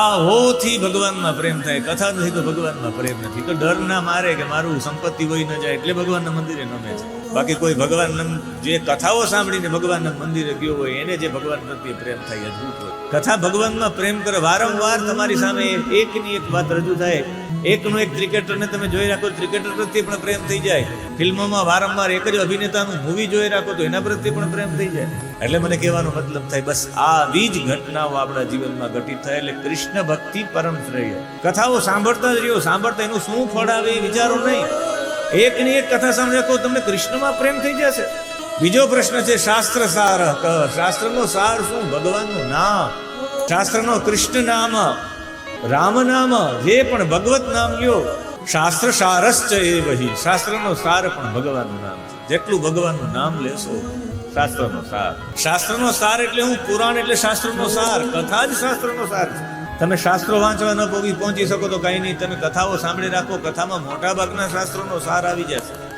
કથાઓથી ભગવાનમાં પ્રેમ થાય કથા નથી તો ભગવાનમાં પ્રેમ નથી. તો ડર ના મારે કે મારું સંપત્તિ હોય ન જાય એટલે ભગવાનના મંદિરે નમે છે. બાકી કોઈ ભગવાન જે કથાઓ સાંભળીને ભગવાનના મંદિરે ગયો હોય, એને જે ભગવાન પ્રત્યે પ્રેમ થાય અદભુત હોય. કથા ભગવાનમાં પ્રેમ કરે. વારંવાર તમારી સામે એકની એક વાત રજૂ થાય. એકનો એક ક્રિકેટરને તમે જોઈ રાખો, ક્રિકેટર પ્રત્યે પણ પ્રેમ થઈ જાય. ફિલ્મોમાં વારંવાર એક જ અભિનેતાનું મૂવી જોઈ રાખો તો એના પ્રત્યે પણ પ્રેમ થઈ જાય. એટલે મને કહેવાનો મતલબ થાય, બસ આવી જ ઘટનાઓ આપણા જીવનમાં ઘટિત થાય એટલે કૃષ્ણ ભક્તિ પરમ શ્રેય. કથાઓ સાંભળતા જ રહ્યો, સાંભળતા એનું શું ફળ આવે એ વિચારો નહીં. એકની એક કથા સાંભળ્યા કહો તમને કૃષ્ણમાં પ્રેમ થઈ જશે. બીજો પ્રશ્ન છે, શાસ્ત્ર સાર શાસ્ત્રનો સાર શું? ભગવાનનું નામ. શાસ્ત્રનો કૃષ્ણ નામ રામ નામ જે પણ ભગવત નામ લ્યો શાસ્ત્ર સારશ્ચ એ વહી શાસ્ત્રનો સાર પણ ભગવાનનું નામ છે. જેટલું ભગવાનનું નામ લેશો, શાસ્ત્રનો સાર. શાસ્ત્રનો સાર એટલે હું પુરાણ એટલે શાસ્ત્રનો સાર. કથા જ શાસ્ત્રનો સાર છે. તમે શાસ્ત્રો વાંચવા ન પહોંચી શકો તો કઈ નહીં. તમે કથાઓ સાંભળી રાખો, કથામાં મોટા ભાગના શાસ્ત્રોનો સાર આવી જશે.